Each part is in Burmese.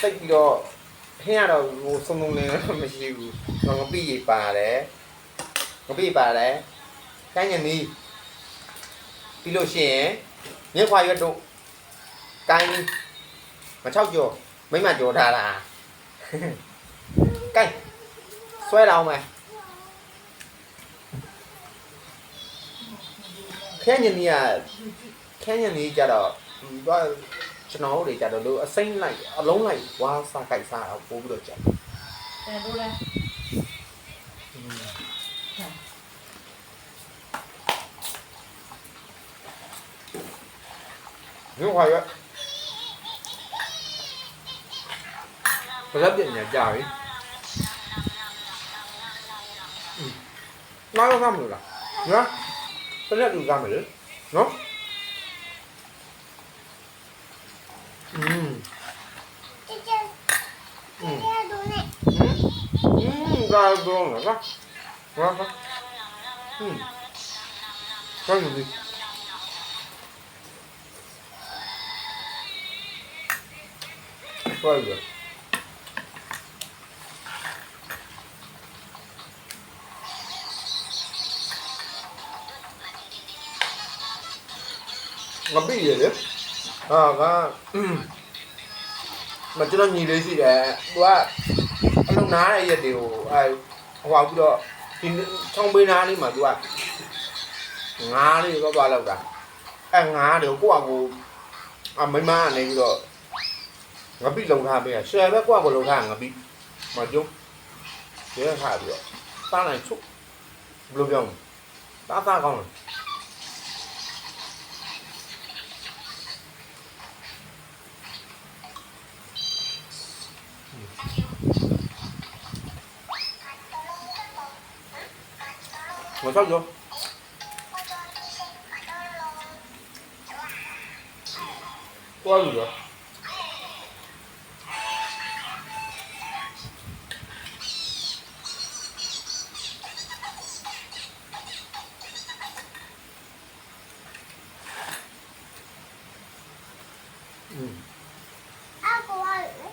စိတ်ပြီးတော့ဟင်းရတော့ဟိုစုံစုံလင်းလည်းမရှိဘူးငါငပိရေပါတယ်ငပိပါတယ်ကိုင်းညနီးပြီးလို့ရှိရင်မြက်ခွာရွက်တို့ကိုင်းမချောက်ကြော်မိမကြော်ထားတာကိုင်းဆွဲလောင်းမယ်ခဲညနီးကခဲညနီးကြတော့သူ ကကျွန်တော်တို့တွေကြတော့လို့အစိမ့်လိုက်အလုံးလိုက်ဝါစားကြိုက်စားတော့ပို့ပြီးတော့ကြက် အဲတို့လဲ မြက်ခွာရွက်ဘယ်တော့ပြင်ညာကြာပြီနားတော့ကမလို့လားနော်ဘယ်နဲ့လူကမလဲနော် Hum. Hum. Hum. Hum. ဟာကမကျွန်တော်ညီလေးရှိတယ်သူကအလုံးနားတဲ့ရက်တွေကိုအဲဟိုပါပြီးတော့ဒီချောင်းပေးနားလေးမှာသူကငားလေးတော့သွားလောက်တာအဲငားတွေကိုကိုယ့်အကိုအမိမကနေပြီးတော့ငပိလုံထားပေးရဆယ်ပဲကိုယ့်အကိုလုံထားငပိမကျုံရဲခါပြီးတော့တားနိုင်ချုပ်ဘယ်လိုပြောမလဲတားသားကောင်းတယ် 我上车我说你生嗯。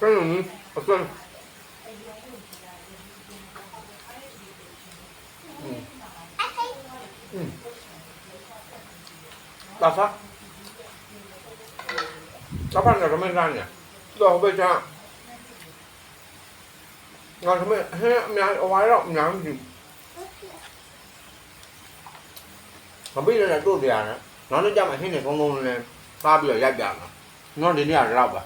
ကဲနီးအစွန်းตาฟักตาฟักเนี่ยทำไมร้านเนี่ยตัวเขาไปจ้างงานทำไมให้งานเอาไว้แล้วงานอยู่ทำไม่ได้ตัวเดียวนะ နောက်နေ့ကျမှဟင်းနေကုန်းကုန်းလေးပါပြီးတော့ရိုက်ကြမှာနော်ဒီနေ့ကတော့ပါ